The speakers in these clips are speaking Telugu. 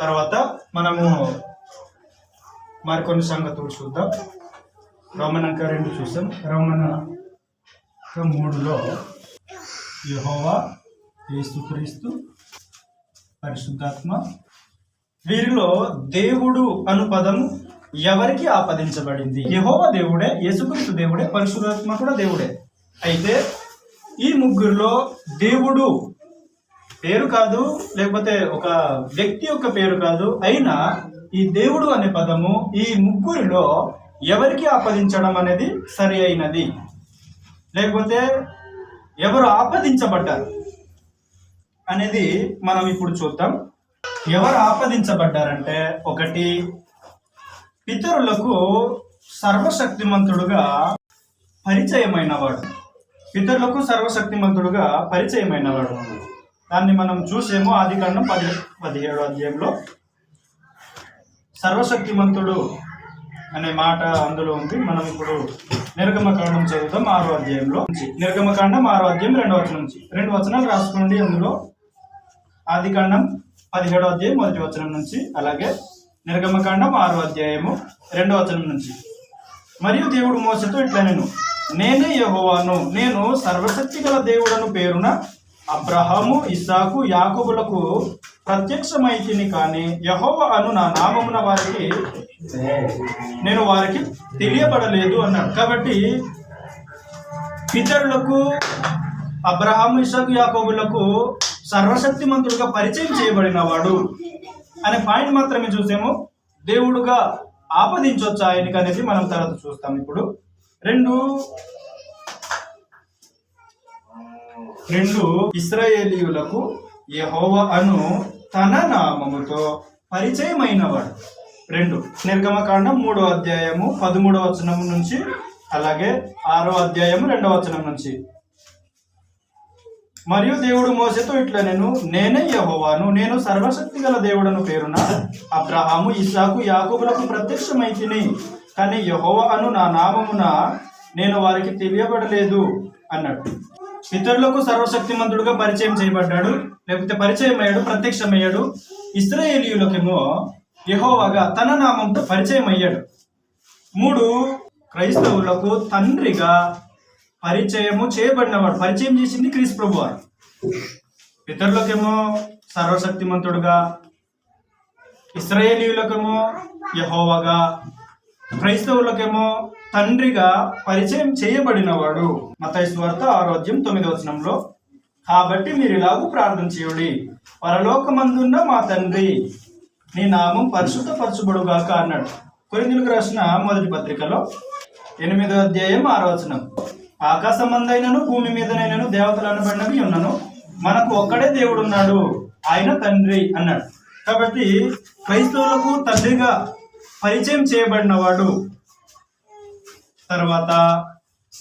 తర్వాత మనము మరికొన్ని సంగతులు చూద్దాం. రోమన్ అంక రెండు చూసాం. రోమన్ అంక మూడులో యహోవా యేసుక్రీస్తు పరిశుద్ధాత్మ వీరిలో దేవుడు అను పదము ఎవరికి ఆపదించబడింది? యెహోవా దేవుడే యేసుక్రీస్తు దేవుడే పరిశుద్ధాత్మ కూడా దేవుడే. అయితే ఈ ముగ్గురులో దేవుడు పేరు కాదు లేకపోతే ఒక వ్యక్తి యొక్క పేరు కాదు అయినా ఈ దేవుడు అనే పదము ఈ ముగ్గురిలో ఎవరికి ఆపదించడం అనేది సరి అయినది. లేకపోతే ఎవరు ఆపదించబడ్డారు అనేది మనం ఇప్పుడు చూద్దాం. ఎవరు ఆపదించబడ్డారంటే ఒకటి పితరులకు సర్వశక్తిమంతుడుగా పరిచయమైన వాడు పితరులకు సర్వశక్తిమంతుడుగా పరిచయమైన వాడు దాన్ని మనం చూసేమో ఆదికాండం పది పదిహేడు అధ్యాయంలో. సర్వశక్తిమంతుడు అనే మాట అందులో ఉంది. మనం ఇప్పుడు నిర్గమకాండం చదువుతాం ఆరో అధ్యాయంలో నుంచి. నిర్గమకాండం ఆరో అధ్యాయం రెండో వచనం నుంచి. రెండు వచనాలు రాసుకోండి. అందులో ఆదికాండం పదిహేడు పదిహేడో అధ్యాయం మొదటి వచనం నుంచి అలాగే నిర్గమకాండం ఆరో అధ్యాయము రెండో వచనం నుంచి. మరియు దేవుడు మోసతో ఇట్లా నేను నేనే యహోవాను నేను సర్వశక్తి గల దేవుడను పేరున అబ్రహాము ఇస్సాకు యాకుబులకు ప్రత్యక్షమైతిని కానీ యహోవ అను నా నామమున వారికి నేను వారికి తెలియబడలేదు అన్నాడు. కాబట్టి పితరులకు అబ్రహాము ఇసాకు యాకోబులకు సర్వశక్తిమంతుడుగా పరిచయం చేయబడిన వాడు అనే పాయింట్ మాత్రమే చూసాము. దేవుడుగా ఆపదించవచ్చు ఆయనకి అనేది మనం తర్వాత చూస్తాం. ఇప్పుడు రెండు రెండు ఇస్రాయేలీయులకు యహోవ అను తన నామముతో పరిచయమైనవాడు. రెండు నిర్గమకాండం మూడో అధ్యాయము పదమూడో వచనం నుంచి అలాగే ఆరో అధ్యాయము రెండవ వచనం నుంచి. మరియు దేవుడు మోసతో ఇట్లా నేను నేనే యహోవాను నేను సర్వశక్తి గల దేవుడను పేరున అబ్రహాము ఇస్సాకు యాకోబులకు ప్రత్యక్షమైతిని. కానీ యహోవ అను నా నామమున నేను వారికి తెలియబడలేదు అన్నట్టు ఇతరులకు సర్వశక్తిమంతుడుగా పరిచయం చేయబడ్డాడు లేకపోతే పరిచయం అయ్యాడు ప్రత్యక్షమయ్యాడు. ఇస్రాయేలీయులకేమో యహోవాగా తన నామంతో పరిచయం అయ్యాడు మూడు క్రైస్తవులకు తండ్రిగా పరిచయము చేయబడినవాడు. పరిచయం చేసింది క్రీస్తు ప్రభు వారు ఇతరులకేమో సర్వశక్తిమంతుడుగా ఇస్రాయేలీయులకేమో యహోవాగా క్రైస్తవులకేమో తండ్రిగా పరిచయం చేయబడినవాడు. మతైస్వార్త ఆరోగ్యం తొమ్మిది వచనంలో కాబట్టి మీరు ఇలాగూ ప్రార్థన చేయుడి. పరలోకమందున్న మా తండ్రి నీ నామం పరిశుద్ధపరచుబడుగాక అన్నాడు. కొరిందులకు రాసిన మొదటి పత్రికలో ఎనిమిదో అధ్యాయం ఆరోచనం ఆకాశమందైనను భూమి మీదనైనను దేవతలు అనబడినవి ఉన్నను. మనకు ఒక్కడే దేవుడు ఉన్నాడు ఆయన తండ్రి అన్నాడు. కాబట్టి క్రైస్తవులకు తండ్రిగా పరిచయం చేయబడినవాడు తర్వాత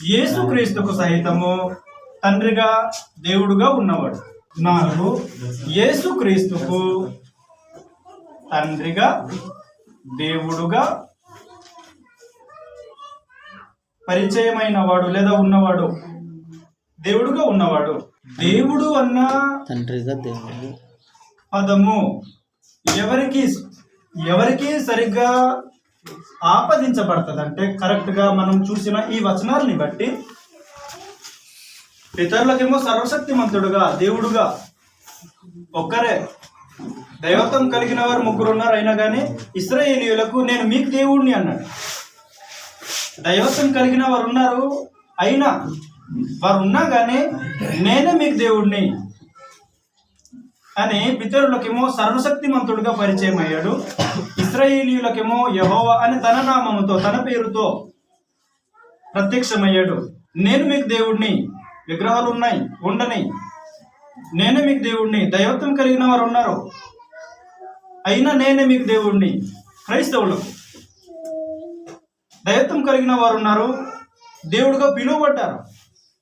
యేసు క్రీస్తుకు సహితము తండ్రిగా దేవుడుగా ఉన్నవాడు. నాలుగు యేసు క్రీస్తుకు తండ్రిగా దేవుడుగా పరిచయమైన వాడు లేదా ఉన్నవాడు దేవుడుగా ఉన్నవాడు. దేవుడు అన్న తండ్రిగా దేవుడు పదము ఎవరికి ఎవరికి సరిగ్గా ఆపదించబడుతుంది అంటే కరెక్ట్గా మనం చూసిన ఈ వచనాలని బట్టి పితరులకేమో సర్వశక్తిమంతుడుగా దేవుడుగా ఒక్కరే. దైవత్వం కలిగిన వారు ముగ్గురు ఉన్నారు అయినా కానీ ఇస్రాయేలీయులకు నేను మీకు దేవుడిని అన్నాడు. దైవత్వం కలిగిన వారు ఉన్నారు అయినా వారు ఉన్నా కానీ నేనే మీకు దేవుడిని అని పితరులకేమో సర్వశక్తిమంతుడుగా పరిచయం అయ్యాడు ఇస్రాయేలీయులకేమో యహోవ అని తన నామముతో తన పేరుతో ప్రత్యక్షమయ్యాడు. నేను మీకు దేవుడిని విగ్రహాలు ఉన్నాయి ఉండని. నేనే మీకు దేవుడిని దైవత్వం కలిగిన వారు ఉన్నారు అయినా నేనే మీకు దేవుడిని క్రైస్తవులకు. దైవత్వం కలిగిన వారు ఉన్నారు దేవుడిగా పిలువబడ్డారు.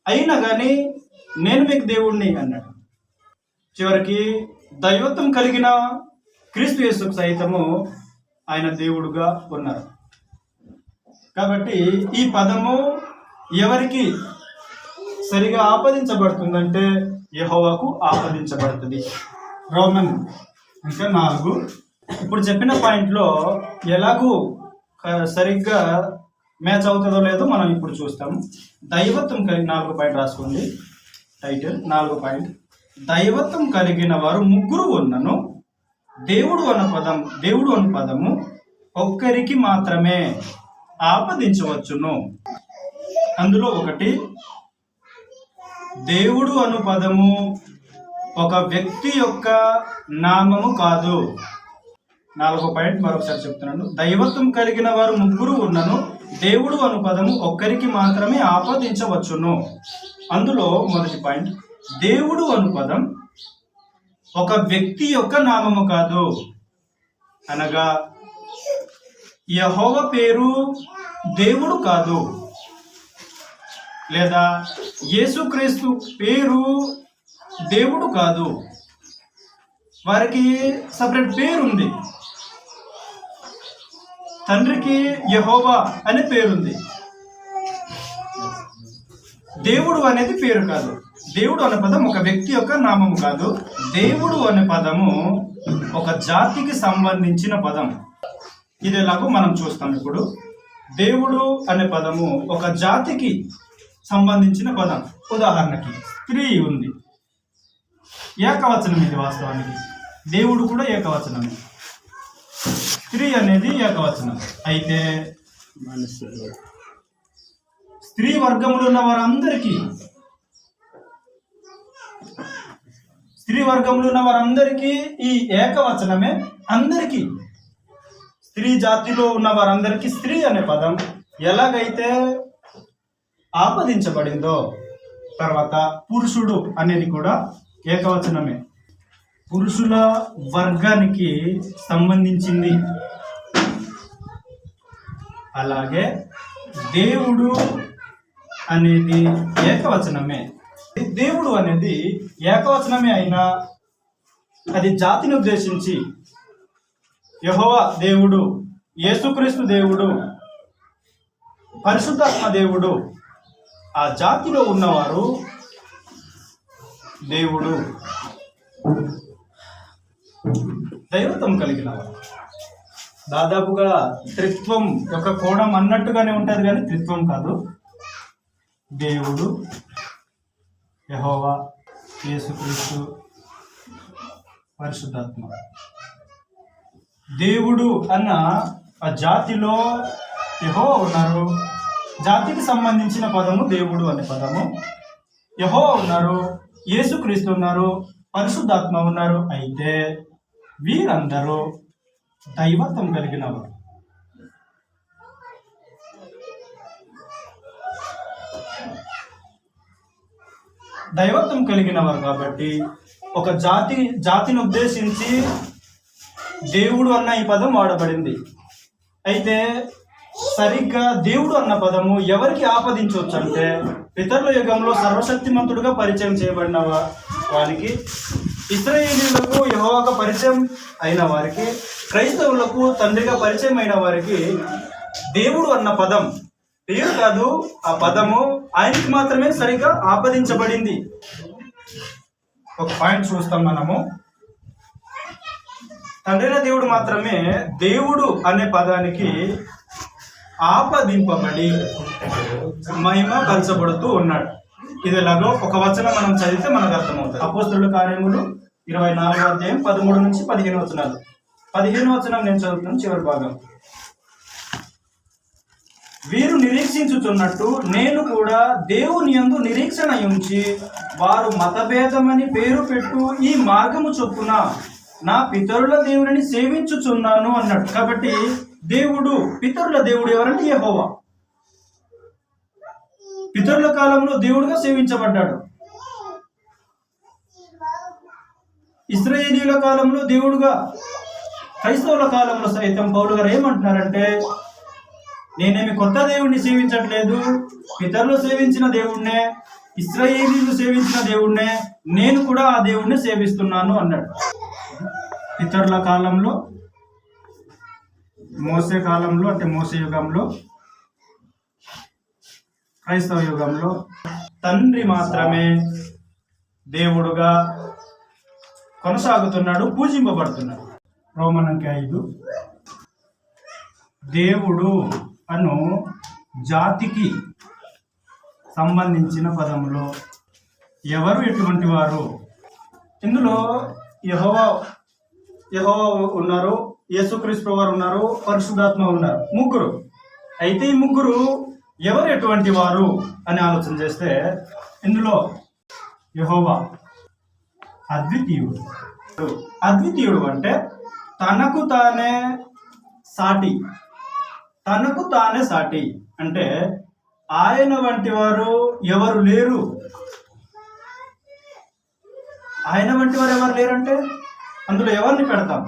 అయినా కానీ నేను మీకు దేవుడిని అన్నాడు. చివరికి దైవత్వం కలిగిన క్రీస్తు యేసుకు సైతము ఆయన దేవుడుగా ఉన్నారు. కాబట్టి ఈ పదము ఎవరికి సరిగా ఆపదించబడుతుందంటే యహోవాకు ఆపదించబడుతుంది. రోమన్ ఇంకా నాలుగు. ఇప్పుడు చెప్పిన పాయింట్లో ఎలాగూ సరిగ్గా మ్యాచ్ అవుతుందో లేదో మనం ఇప్పుడు చూస్తాము దైవత్వం కలిగి నాలుగు పాయింట్ రాసుకోండి. టైటిల్ నాలుగు పాయింట్. దైవత్వం కలిగిన వారు ముగ్గురు ఉన్నను. దేవుడు అన్న పదం దేవుడు అన్న పదము ఒక్కరికి మాత్రమే ఆపదించవచ్చును. అందులో ఒకటి దేవుడు అను పదము ఒక వ్యక్తి యొక్క నామము కాదు. నాలుగో పాయింట్ మరొకసారి చెప్తున్నాను. దైవత్వం కలిగిన వారు ముగ్గురు ఉన్నను దేవుడు అను పదము ఒక్కరికి మాత్రమే ఆపాదించవచ్చును. అందులో మొదటి పాయింట్ దేవుడు అను పదం ఒక వ్యక్తి యొక్క నామము కాదు. అనగా యహోవ పేరు దేవుడు కాదు. లేదా యేసుక్రీస్తు పేరు దేవుడు కాదు. వారికి సపరేట్ పేరు ఉంది తండ్రికి యహోవా అనే పేరుంది. దేవుడు అనేది పేరు కాదు. దేవుడు అనే పదం ఒక వ్యక్తి యొక్క నామము కాదు. దేవుడు అనే పదము ఒక జాతికి సంబంధించిన పదం. ఇది ఎలాగో మనం చూస్తాం ఇప్పుడు. దేవుడు అనే పదము ఒక జాతికి సంబంధించిన పదం. ఉదాహరణకి స్త్రీ ఉంది. ఏకవచనం ఇది వాస్తవానికి. దేవుడు కూడా ఏకవచనమే. స్త్రీ అనేది ఏకవచనం. అయితే స్త్రీ వర్గంలో ఉన్న వారందరికీ స్త్రీ వర్గంలో ఉన్న వారందరికీ ఈ ఏకవచనమే అందరికీ. స్త్రీ జాతిలో ఉన్న వారందరికీ స్త్రీ అనే పదం ఎలాగైతే ఆపదించబడిందో తర్వాత పురుషుడు అనేది కూడా ఏకవచనమే. పురుషుల వర్గానికి సంబంధించింది. అలాగే దేవుడు అనేది ఏకవచనమే. దేవుడు అనేది ఏకవచనమే అయినా అది జాతిని ఉద్దేశించి యహోవ దేవుడు యేసుక్రీస్తు దేవుడు పరిశుద్ధాత్మ దేవుడు ఆ జాతిలో ఉన్నవారు దేవుడు. దైవత్వం కలిగిన వారు దాదాపుగా త్రిత్వం యొక్క కోణం అన్నట్టుగానే ఉంటుంది కానీ త్రిత్వం కాదు. దేవుడు యహోవా యేసుక్రీస్తు పరిశుద్ధాత్మ. దేవుడు అన్న ఆ జాతిలో యహో ఉన్నారు. జాతికి సంబంధించిన పదము దేవుడు అనే పదము. యహో ఉన్నారు యేసుక్రీస్తు ఉన్నారు పరిశుద్ధాత్మ ఉన్నారు. అయితే వీరందరూ దైవత్వం కలిగిన వారు. దైవత్వం కలిగిన వారు కాబట్టి ఒక జాతి జాతిని ఉద్దేశించి దేవుడు అన్న ఈ పదం వాడబడింది. అయితే సరిగ్గా దేవుడు అన్న పదము ఎవరికి ఆపదించవచ్చు అంటే పితరుల యుగంలో సర్వశక్తిమంతుడుగా పరిచయం చేయబడిన వారికి ఇస్రాయేలీలకు యెహోవాగా పరిచయం అయిన వారికి క్రైస్తవులకు తండ్రిగా పరిచయం అయిన వారికి దేవుడు అన్న పదం పేరు కాదు ఆ పదము ఆయనకి మాత్రమే సరిగ్గా ఆపదించబడింది. ఒక పాయింట్ చూస్తాం మనము. తండ్రైన దేవుడు మాత్రమే దేవుడు అనే పదానికి ఆపదింపబడి మహిమ పరచబడుతూ ఉన్నాడు. ఇది ఎలాగో ఒక వచనం మనం చదివితే మనకు అర్థమవుతుంది. అపోస్తుల కార్యములు ఇరవై నాలుగో అధ్యాయం పదమూడు నుంచి పదిహేను వచనాలు. పదిహేను వచనం నేను చదువుతున్నాను చివరి భాగం. వీరు నిరీక్షించుచున్నట్టు నేను కూడా దేవుని యందు నిరీక్షణ ఉంచి వారు మతభేదమని పేరు పెట్టు ఈ మార్గము చొప్పున నా పితరుల దేవుడిని సేవించుచున్నాను అన్నాడు కాబట్టి దేవుడు పితరుల దేవుడు ఎవరంటే యహోవా. పితరుల కాలంలో దేవుడుగా సేవించబడ్డాడు. ఇస్రాయేలీల కాలంలో దేవుడుగా క్రైస్తవుల కాలంలో సైతం పౌలు గారు ఏమంటున్నారంటే నేనేమి కొత్త దేవుణ్ణి సేవించట్లేదు పితరులు సేవించిన దేవుణ్ణే ఇస్రాయేలీలు సేవించిన దేవుణ్ణే నేను కూడా ఆ దేవుణ్ణి సేవిస్తున్నాను అన్నాడు. పితరుల కాలంలో మోసే కాలంలో అంటే మోసే యుగంలో క్రైస్తవ యుగంలో తండ్రి మాత్రమే దేవుడుగా కొనసాగుతున్నాడు పూజింపబడుతున్నాడు. రోమనంకి ఐదు. దేవుడు అను జాతికి సంబంధించిన పదంలో ఎవరు ఎటువంటి వారు? ఇందులో యహోవా యహోవా ఉన్నారు యేసుక్రీస్తు వారు ఉన్నారు పరిశుద్ధాత్మ ఉన్నారు ముగ్గురు. అయితే ఈ ముగ్గురు ఎవరు ఎటువంటి వారు అని ఆలోచన చేస్తే ఇందులో యహోవా అద్వితీయుడు. అద్వితీయుడు అంటే తనకు తానే సాటి. తనకు తానే సాటి. అంటే ఆయన వంటి వారు ఎవరు లేరు. ఆయన వంటి వారు ఎవరు లేరంటే అందులో ఎవరిని పెడతాం?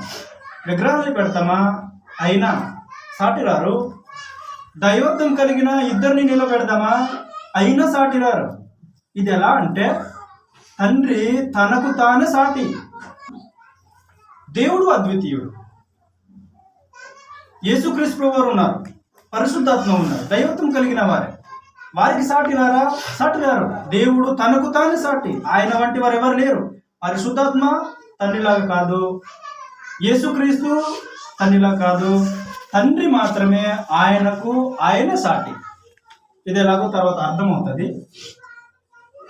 విగ్రహాన్ని పెడతామా? అయినా సాటిరారు. దైవత్వం కలిగిన ఇద్దరిని నిలబెడదామా అయినా సాటిరారు. ఇది ఎలా అంటే తండ్రి తనకు తానే సాటి. దేవుడు అద్వితీయుడు. యేసుక్రీస్తు వారు ఉన్నారు. పరిశుద్ధాత్మ ఉన్నారు. దైవత్వం కలిగిన వారే. వారికి సాటినారా? సాటినారు. దేవుడు తనకు తానే సాటి. ఆయన వంటి వారు ఎవరు లేరు. పరిశుద్ధాత్మ తండ్రిలాగా కాదు. యేసుక్రీస్తు తండ్రిలా కాదు. తండ్రి మాత్రమే ఆయనకు ఆయన సాటి. ఇది ఎలాగో తర్వాత అర్థమవుతుంది.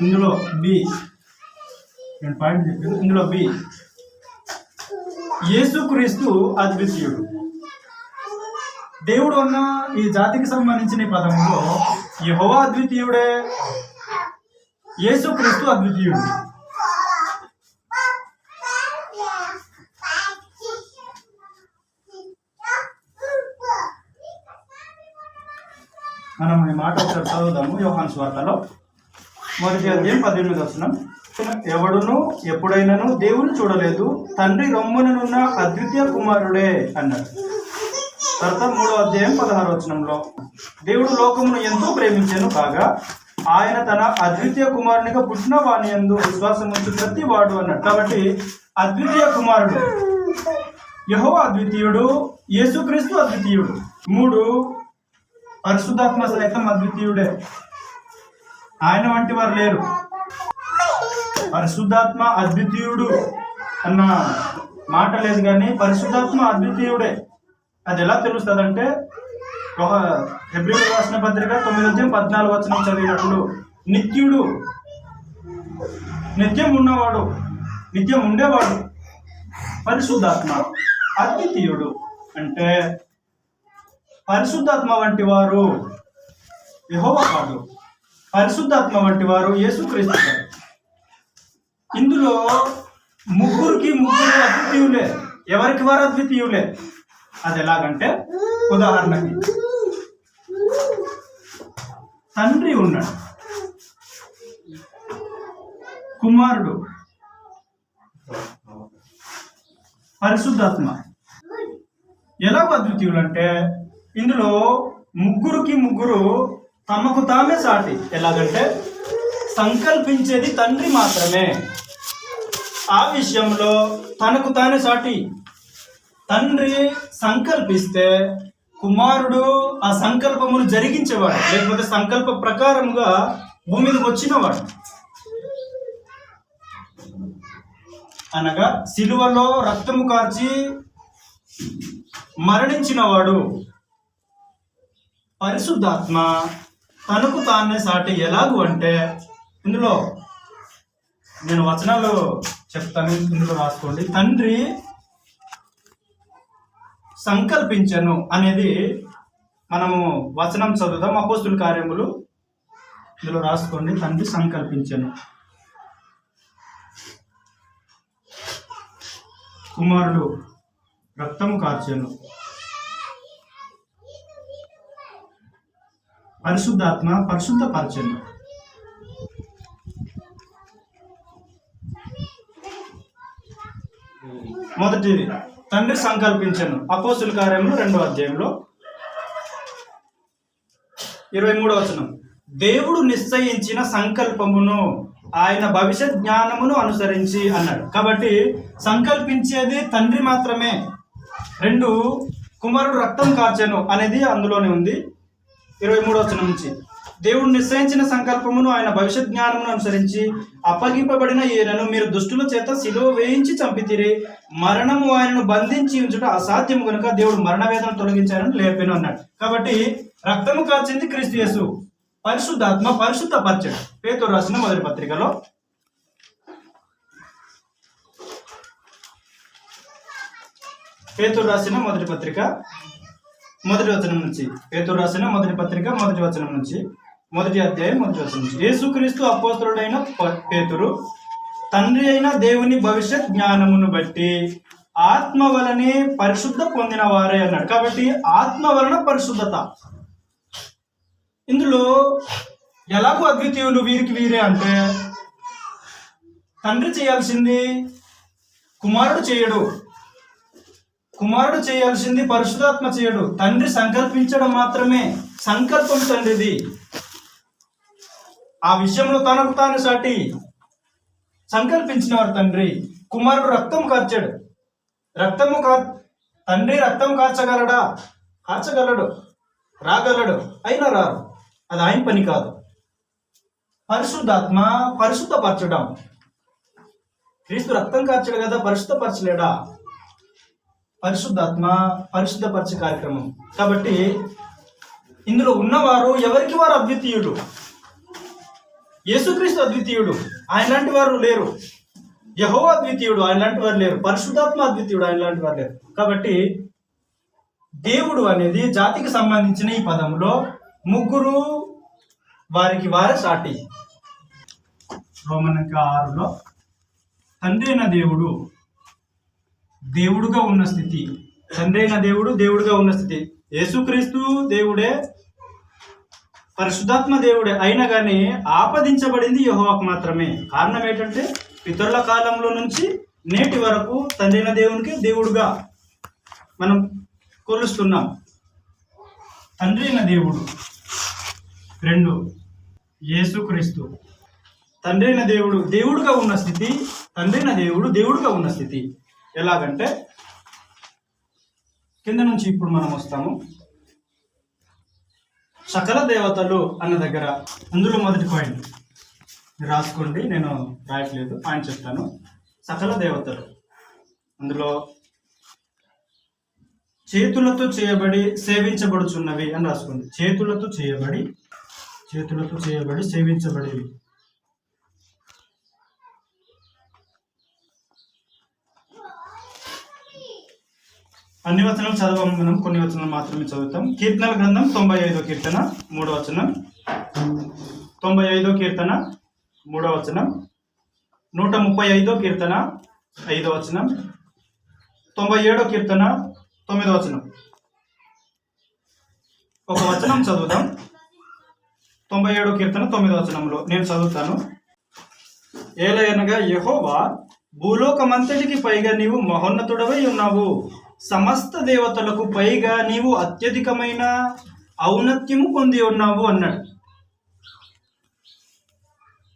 ఇందులో బి. నేను పాయింట్ చెప్పాను ఇందులో బి. యేసుక్రీస్తు అద్వితీయుడు. దేవుడు అన్న ఈ జాతికి సంబంధించిన ఈ పదంలో యహోవా అద్వితీయుడే యేసు క్రీస్తు అద్వితీయుడు. మనం ఈ మాట ఒకసారి చదువుదాము యోహాన్ స్వార్తలో. మొదటి అధ్యాయం పద్దెనిమిది వస్తున్నాం ఎవడును ఎప్పుడైనాను దేవుని చూడలేదు తండ్రి రొమ్ముననున్న అద్వితీయ కుమారుడే అన్నాడు. తర్వాత మూడో అధ్యాయం పదహారు వచనంలో. దేవుడు లోకమును ఎంతో ప్రేమించాను కాగా ఆయన తన అద్వితీయ కుమారునిగా పుట్టిన వాణి ఎందు విశ్వాసం ఉంచు ప్రతి వాడు అన్నాడు. కాబట్టి అద్వితీయ కుమారుడు యహో అద్వితీయుడు యేసుక్రీస్తు అద్వితీయుడు. మూడు పరిశుద్ధాత్మ సైతం అద్వితీయుడే. ఆయన వంటి వారు లేరు. పరిశుద్ధాత్మ అద్వితీయుడు అన్న మాట లేదు కానీ పరిశుద్ధాత్మ అద్వితీయుడే. అది ఎలా తెలుస్తుందంటే ఒక ఫిబ్రవరి రాసిన పత్రిక తొమ్మిది పద్నాలుగు వచ్చిన చదివినప్పుడు నిత్యుడు నిత్యం ఉన్నవాడు నిత్యం ఉండేవాడు పరిశుద్ధాత్మ అద్వితీయుడు. అంటే పరిశుద్ధాత్మ వంటి వారు యెహోవ కాదు. పరిశుద్ధాత్మ వంటి వారు యేసుక్రీస్తు ఇందులో ముగ్గురికి ముగ్గురు అద్వితీయులే. ఎవరికి వారు అద్వితీయులే? అది ఎలాగంటే ఉదాహరణకి తండ్రి ఉన్నాడు. కుమారుడు. పరిశుద్ధాత్మ. ఎలా అద్వితీయులు అంటే ఇందులో ముగ్గురికి ముగ్గురు తమకు తామే సాటి. ఎలాగంటే సంకల్పించేది తండ్రి మాత్రమే. ఆ విషయంలో తనకు తానే సాటి. తండ్రి సంకల్పిస్తే కుమారుడు ఆ సంకల్పమును జరిగించేవాడు లేకపోతే సంకల్ప ప్రకారముగా భూమి మీదకి వచ్చినవాడు. అనగా సిలువలో రక్తము కార్చి మరణించినవాడు పరిశుద్ధాత్మ తనకు తానే సాటి ఎలాగు అంటే ఇందులో నేను వచనాలు చెప్తాను ఇందులో రాసుకోండి. తండ్రి సంకల్పించను అనేది మనము వచనం చదువుదాం అపోస్తుల కార్యములు. ఇందులో రాసుకోండి తండ్రి సంకల్పించను. కుమారుడు రక్తము కార్చెను. పరిశుద్ధాత్మ పరిశుద్ధపరచను. మొదటిది తండ్రి సంకల్పించను. అపోసుల కార్యములు రెండో అధ్యాయంలో. ఇరవై మూడో వచనం. దేవుడు నిశ్చయించిన సంకల్పమును ఆయన భవిష్యత్ జ్ఞానమును అనుసరించి అన్నాడు. కాబట్టి సంకల్పించేది తండ్రి మాత్రమే. రెండు కుమారుడు రక్తం కార్చెను అనేది అందులోనే ఉంది. ఇరవై మూడో వచనం నుంచి. దేవుడు నిశ్చయించిన సంకల్పమును ఆయన భవిష్యత్ జ్ఞానమును అనుసరించి అప్పగింపబడిన ఈయనను మీరు దుష్టుల చేత సిలువ వేయించి చంపితిరి. మరణము ఆయనను బంధించి ఉంచుట అసాధ్యము కనుక దేవుడు మరణ వేదన తొలగించారని లేపాను అన్నాడు. కాబట్టి రక్తము కార్చింది క్రీస్తు యేసు. పరిశుద్ధాత్మ పరిశుద్ధ పరిచయం పేతో రాసిన మొదటి పత్రికలో. పేతురు రాసిన మొదటి పత్రిక. మొదటి వచనం నుంచి. పేతురు రాసిన మొదటి పత్రిక మొదటి వచనం నుంచి. మొదటి అధ్యాయం మొదటి వచనం యేసుక్రీస్తు అపోస్తలుడైన పేతురు తండ్రి అయిన దేవుని భవిష్యత్ జ్ఞానమును బట్టి ఆత్మ వలనే పరిశుద్ధ పొందిన వారే అన్నాడు. కాబట్టి ఆత్మ వలన పరిశుద్ధత. ఇందులో ఎలాగో అద్వితీయులు వీరికి వీరే అంటే తండ్రి చేయాల్సింది కుమారుడు చేయడు. కుమారుడు చేయాల్సింది పరిశుధాత్మ చేయడు. తండ్రి సంకల్పించడం మాత్రమే సంకల్పం తండ్రిది. ఆ విషయంలో తనకు తాను సాటి సంకల్పించిన వారు తండ్రి. కుమారుడు రక్తం కార్చాడు. రక్తము కా తండ్రి రక్తం కార్చగలడా? కార్చగలడు. రాగలడు. అయినా రారు. అది ఆయన పని కాదు. పరిశుద్ధాత్మ పరిశుద్ధపరచడం. క్రీస్తు రక్తం కార్చాడు కదా పరిశుద్ధపరచలేడా? పరిశుద్ధాత్మ పరిశుద్ధపరిచే కార్యక్రమం. కాబట్టి ఇందులో ఉన్నవారు ఎవరికి వారు అద్వితీయుడు యేసుక్రీస్తు అద్వితీయుడు. ఆయన లాంటి వారు లేరు. యహో అద్వితీయుడు ఆయన లాంటి వారు లేరు. పరిశుద్ధాత్మ అద్వితీయుడు ఆయన లాంటి వారు లేరు. కాబట్టి దేవుడు అనేది జాతికి సంబంధించిన ఈ పదంలో ముగ్గురు వారికి వారే సాటి రోమనక ఆరులో తండ్రి అయిన దేవుడు దేవుడుగా ఉన్న స్థితి. తండ్రి అయిన దేవుడు దేవుడుగా ఉన్న స్థితి. యేసుక్రీస్తు దేవుడే పరిశుద్ధాత్మ దేవుడే అయినా కానీ ఆపదించబడింది యహోవాకు మాత్రమే. కారణం ఏంటంటే పితరుల కాలంలో నుంచి నేటి వరకు తండ్రి అయిన దేవునికి దేవుడుగా మనం కొలుస్తున్నాం. తండ్రి అయిన దేవుడు రెండు యేసుక్రీస్తు తండ్రిన దేవుడు దేవుడుగా ఉన్న స్థితి తండ్రి అయిన దేవుడు దేవుడుగా ఉన్న స్థితి. ఎలాగంటే కింద నుంచి ఇప్పుడు మనం వస్తాము. సకల దేవతలు అన్న దగ్గర అందులో మొదటి పాయింట్ రాసుకోండి నేను రాయట్లేదు పాయింట్ చెప్తాను. సకల దేవతలు అందులో చేతులతో చేయబడి సేవించబడుచున్నవి అని రాసుకోండి. చేతులతో చేయబడి చేతులతో చేయబడి సేవించబడేవి. అన్ని వచనాలు చదవం మనం కొన్ని వచనాలు మాత్రమే చదువుతాం. కీర్తనల గ్రంథం తొంభై ఐదో కీర్తన మూడో వచనం. తొంభై ఐదో కీర్తన మూడో వచనం. నూట ముప్పై ఐదో కీర్తన ఐదో వచనం. తొంభై ఏడో కీర్తన తొమ్మిదో వచనం. ఒక వచనం చదువుదాం. తొంభై ఏడో కీర్తన తొమ్మిదో వచనంలో నేను చదువుతాను. ఏలయనగా యహోవా భూలోకమంతటికి పైగా నీవు మహోన్నతుడవై ఉన్నావు. సమస్త దేవతలకు పైగా నీవు అత్యధికమైన ఔన్నత్యము పొంది ఉన్నావు అన్నాడు.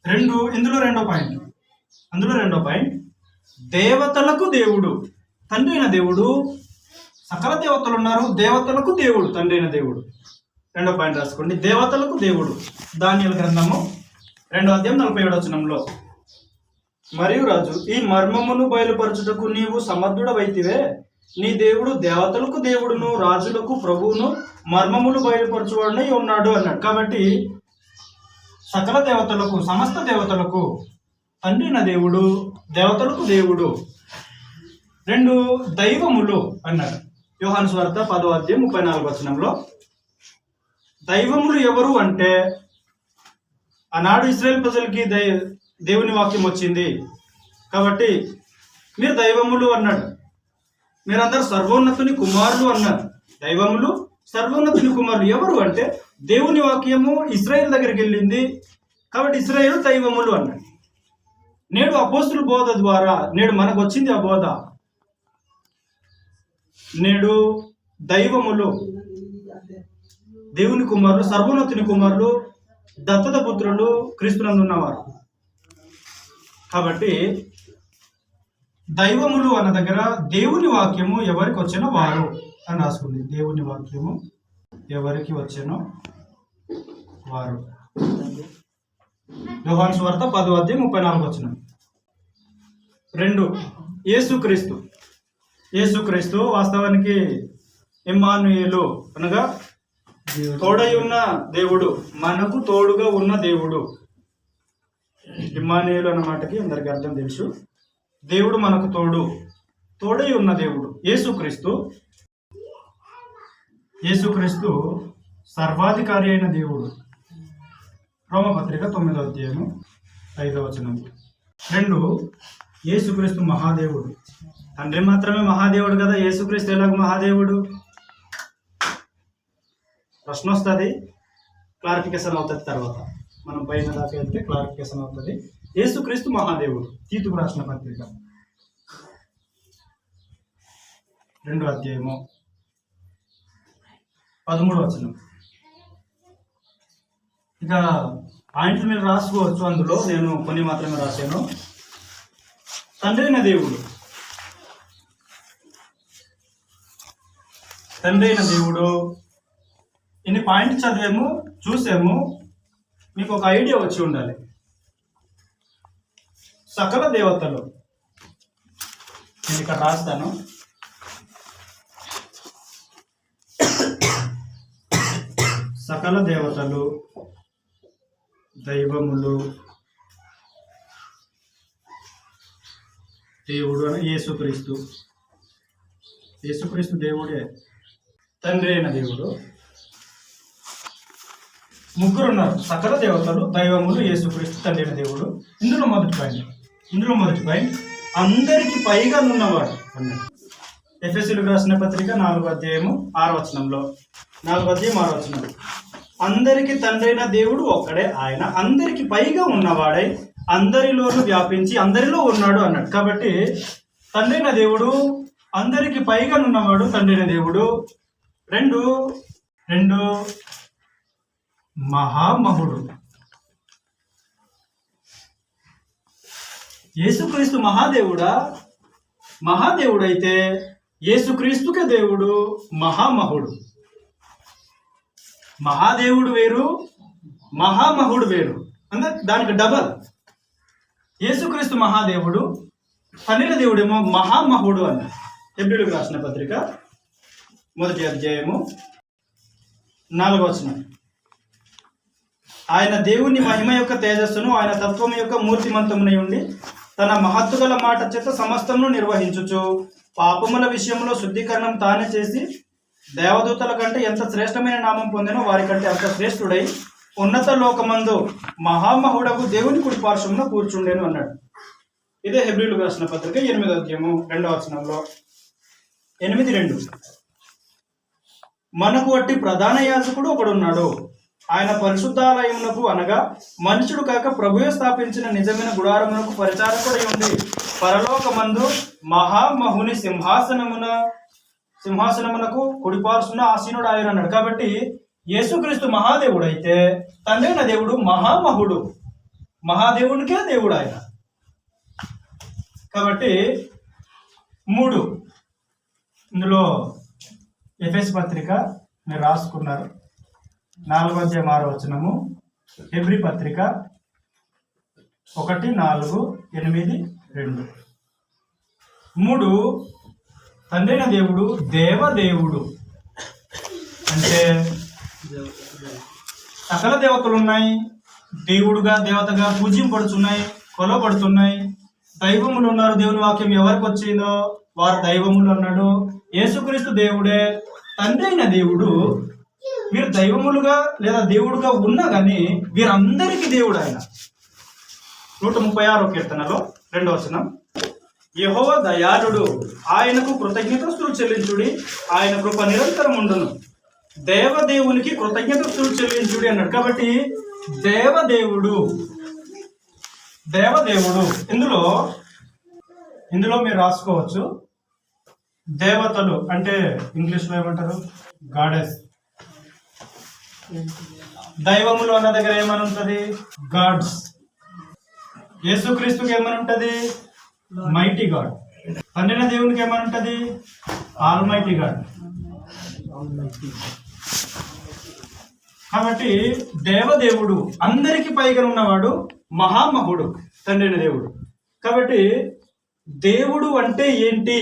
రెండు ఇందులో రెండో పాయింట్. అందులో రెండో పాయింట్. దేవతలకు దేవుడు తండ్రి అయిన దేవుడు సకల దేవతలు ఉన్నారు దేవతలకు దేవుడు తండ్రి అయిన దేవుడు. రెండో పాయింట్ రాసుకోండి. దేవతలకు దేవుడు. ధాన్యాల గ్రంథము రెండో అధ్యాయం నలభై ఏడు వచనంలో. మరియు రాజు ఈ మర్మమును బయలుపరచుటకు నీవు సమర్థుడవైతివే? నీ దేవుడు దేవతలకు దేవుడును రాజులకు ప్రభువును మర్మములు బయలుపరచువాడనై ఉన్నాడు అన్నాడు. కాబట్టి సకల దేవతలకు సమస్త దేవతలకు తండ్రిన దేవుడు దేవతలకు దేవుడు రెండు దైవములు అన్నాడు. యోహాను స్వార్థ పదవాద్యం ముప్పై నాలుగు వచనంలో దైవములు ఎవరు అంటే ఆనాడు ఇస్రాయేల్ ప్రజలకి దై దేవుని వాక్యం వచ్చింది. కాబట్టి మీరు దైవములు అన్నాడు. మీరందరూ సర్వోన్నతుని కుమారులు అన్నారు. దైవములు సర్వోన్నతుని కుమారులు ఎవరు అంటే దేవుని వాక్యము ఇస్రాయేల్ దగ్గరికి వెళ్ళింది. కాబట్టి ఇస్రాయేల్ దైవములు అన్నాడు. నేడు అపోస్తుల బోధ ద్వారా నేడు మనకు వచ్చింది ఆ బోధ. నేడు దైవములు దేవుని కుమారులు సర్వోన్నతుని కుమారులు దత్తత పుత్రులు క్రీస్తునందు ఉన్నవారు. కాబట్టి దైవములు అన్న దగ్గర దేవుని వాక్యము ఎవరికి వచ్చినో వారు అని రాసుకుంది. దేవుని వాక్యము ఎవరికి వచ్చానో వారు. యోహాన్ స్వార్త పదో అధ్యాయం ముప్పై నాలుగు వచ్చిన రెండు యేసుక్రీస్తు యేసుక్రీస్తు వాస్తవానికి ఇమ్మానుయేలు అనగా తోడై ఉన్న దేవుడు మనకు తోడుగా ఉన్న దేవుడు. ఇమ్మానుయేలు అన్న మాటకి అందరికి అర్థం తెలుసు. దేవుడు మనకు తోడు. తోడై ఉన్న దేవుడు యేసుక్రీస్తు. యేసుక్రీస్తు సర్వాధికారి అయిన దేవుడు. రోమపత్రిక తొమ్మిదో అధ్యాయము ఐదవ వచనం. రెండు యేసుక్రీస్తు మహాదేవుడు. తండ్రి మాత్రమే మహాదేవుడు కదా యేసుక్రీస్తు ఎలాగ మహాదేవుడు? ప్రశ్న వస్తుంది క్లారిఫికేషన్ అవుతుంది తర్వాత. మనం పైన దాకా వెళ్తే క్లారిఫికేషన్ అవుతుంది. యేసుక్రీస్తు మహాదేవుడు. తీతుకు రాసిన పత్రిక. రెండు అధ్యాయము. పదమూడు వచనం. ఇక పాయింట్లు మీరు రాసుకోవచ్చు. అందులో నేను కొన్ని మాత్రమే రాశాను. తండ్రి అయిన దేవుడు. తండ్రి అయిన దేవుడు. ఇన్ని పాయింట్ చదివాము? చూసాము. మీకు ఒక ఐడియా వచ్చి ఉండాలి. సకల దేవతలు. నేను ఇక్కడ రాస్తాను. సకల దేవతలు దైవములు దేవుడు అని యేసుక్రీస్తు. యేసుక్రీస్తు దేవుడే తండ్రి అయిన దేవుడు. ముగ్గురు ఉన్నారు సకల దేవతలు దైవములు యేసుక్రీస్తు తండ్రి అయిన దేవుడు. ఇందులో మొదటి పాయింట్. ఇందులో మొదటి పాయింట్ అందరికి పైగా ఉన్నవాడు అన్నాడు. ఎఫ్ఎస్సీలకు రాసిన పత్రిక నాలుగో అధ్యాయము ఆరో వచనంలో. నాలుగో అధ్యాయం ఆరో వచనం అందరికి తండ్రైన దేవుడు ఒక్కడే ఆయన. అందరికి పైగా ఉన్నవాడై అందరిలోనూ వ్యాపించి అందరిలో ఉన్నాడు అన్నాడు. కాబట్టి తండ్రైన దేవుడు అందరికి పైగా ఉన్నవాడు తండ్రైన దేవుడు. రెండు రెండు మహామహుడు. యేసుక్రీస్తు మహాదేవుడా? మహాదేవుడైతే యేసుక్రీస్తుకే దేవుడు మహామహుడు. మహాదేవుడు వేరు మహామహుడు వేరు. అంటే దానికి డబల్. యేసుక్రీస్తు మహాదేవుడు తనిల దేవుడేమో మహామహుడు అన్న. ఎబ్రిలకు రాసిన పత్రిక మొదటి అధ్యాయము నాలుగవచనం ఆయన దేవుని మహిమ యొక్క తేజస్సును ఆయన తత్వం యొక్క మూర్తిమంతమునై ఉండి తన మహత్తుగల మాట చేత సమస్తమును నిర్వహించుచు. పాపముల విషయంలో శుద్ధీకరణం తానే చేసి దేవదూతల కంటే ఎంత శ్రేష్టమైన నామం పొందినో వారి కంటే అంత శ్రేష్ఠుడై ఉన్నత లోకమందు మహామహుడకు దేవుని కుడి పార్శ్వమున కూర్చుండేను అన్నాడు. ఇదే హెబ్రిలు రాసిన పత్రిక ఎనిమిదో అధ్యాయము రెండవ వచనంలో. ఎనిమిది రెండు. మనకు వట్టి ప్రధాన యాజకుడు ఒకడున్నాడు. ఆయన పరిశుద్ధాలయమునకు అనగా మనుషుడు కాక ప్రభువే స్థాపించిన నిజమైన గుడారమునకు పరిచారకుడై ఉంది పరలోకమందు మహామహుని సింహాసనమున సింహాసనమునకు కుడిపార్సున ఆసీనుడు ఆయన అన్నాడు కాబట్టి యేసుక్రీస్తు మహాదేవుడు అయితే తండ్రైన దేవుడు మహామహుడు. మహాదేవునికే దేవుడు ఆయన కాబట్టి మూడు. ఇందులో ఎఫ్ఎస్ పత్రిక మీరు రాసుకున్నారు నాలుగు అధ్యాయం ఆరో వచనము. హెబ్రి పత్రిక ఒకటి నాలుగు ఎనిమిది రెండు. మూడు తండ్రైన దేవుడు దేవదేవుడు. అంటే సకల దేవతలు ఉన్నాయి దేవుడుగా దేవతగా పూజింపడుతున్నాయి కొలవబడుతున్నాయి. దైవములు ఉన్నారు దేవుని వాక్యం ఎవరికి వచ్చిందో వారు దైవములు అన్నాడు. యేసుక్రీస్తు దేవుడే తండ్రి అయిన దేవుడు వీరు దైవములుగా లేదా దేవుడుగా ఉన్నా కానీ వీరందరికీ దేవుడు ఆయన నూట ముప్పై ఆరో కీర్తనలో రెండవ వచనం యహోవ దయాళుడు ఆయనకు కృతజ్ఞతస్తులు చెల్లించుడి ఆయన కృప నిరంతరం ఉండును. దేవదేవునికి కృతజ్ఞతస్తులు చెల్లించుడి అన్నాడు. కాబట్టి దేవదేవుడు దేవదేవుడు ఇందులో ఇందులో మీరు రాసుకోవచ్చు దేవతలు అంటే ఇంగ్లీష్లో ఏమంటారు? గాడెస్ దైవములు అన్న దగ్గర ఏమని ఉంటుంది గాడ్స్ యేసుక్రీస్తుకి ఏమని ఉంటుంది మైటీ గాడ్ పండిన దేవునికి ఏమని ఉంటుంది ఆల్ మైటీ గాడ్ కాబట్టి దేవదేవుడు అందరికి పైగా ఉన్నవాడు మహామహుడు తండ్రిన దేవుడు. కాబట్టి దేవుడు అంటే ఏంటి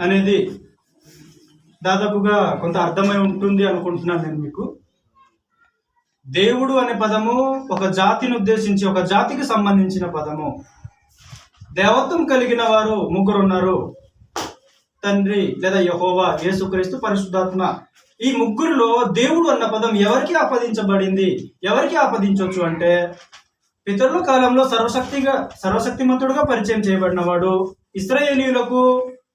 అనేది దాదాపుగా కొంత అర్థమై ఉంటుంది అనుకుంటున్నాను నేను మీకు. దేవుడు అనే పదము ఒక జాతిని ఉద్దేశించి ఒక జాతికి సంబంధించిన పదము. దేవత్వం కలిగిన వారు ముగ్గురు ఉన్నారు తండ్రి లేదా యహోవా యేసుక్రీస్తు పరిశుద్ధాత్మ. ఈ ముగ్గురులో దేవుడు అన్న పదం ఎవరికి ఆపదించబడింది? ఎవరికి ఆపదించవచ్చు అంటే పితరుల కాలంలో సర్వశక్తిగా సర్వశక్తిమంతుడుగా పరిచయం చేయబడినవాడు ఇస్రాయేలీలకు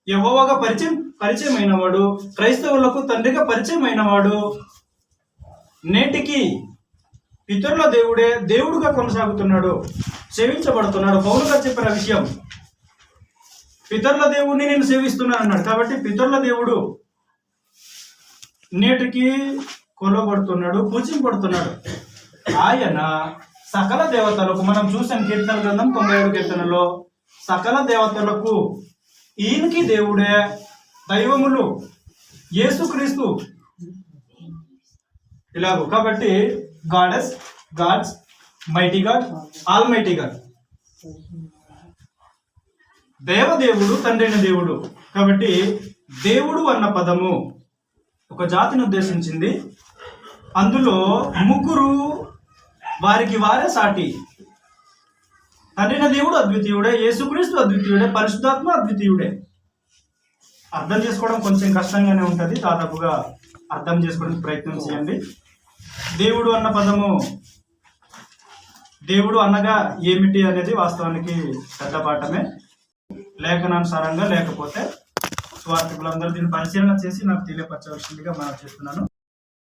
యహోవాగా పరిచయం పరిచయం అయినవాడు క్రైస్తవులకు తండ్రిగా పరిచయం అయినవాడు నేటికి పితరుల దేవుడే దేవుడుగా కొనసాగుతున్నాడు సేవించబడుతున్నాడు. పౌరుగా చెప్పిన విషయం పితరుల దేవుడిని నేను సేవిస్తున్నాను అన్నాడు. కాబట్టి పితరుల దేవుడు నేటికి కొలబడుతున్నాడు పూజింపబడుతున్నాడు. ఆయన సకల దేవతలకు మనం చూసాం కీర్తన గ్రంథం తొంభై ఏడు కీర్తనలో సకల దేవతలకు ఈయనకి దేవుడే దైవములు యేసుక్రీస్తు. ఇలాగో. కాబట్టి goddess gods mighty god almighty god దేవదేవుడు తండ్రైన దేవుడు. కాబట్టి దేవుడు అన్న పదము ఒక జాతిని ఉద్దేశించింది. అందులో ముగ్గురు వారికి వారే సాటి. తండ్రిన దేవుడు అద్వితీయుడే యేసుక్రీస్తు అద్వితీయుడే పరిశుద్ధాత్మ అద్వితీయుడే. అర్థం చేసుకోవడం కొంచెం కష్టంగానే ఉంటుంది. దాదాపుగా అర్థం చేసుకోవడానికి ప్రయత్నం చేయండి. దేవుడు అన్న పదము. దేవుడు అనగా ఏమిటి అనేది వాస్తవానికి పెద్ద పాఠమే. లేఖనానుసారంగా లేకపోతే స్వార్థకులందరూ దీన్ని పరిశీలన చేసి నాకు తెలియపరచవలసిందిగా మనం చేస్తున్నాను.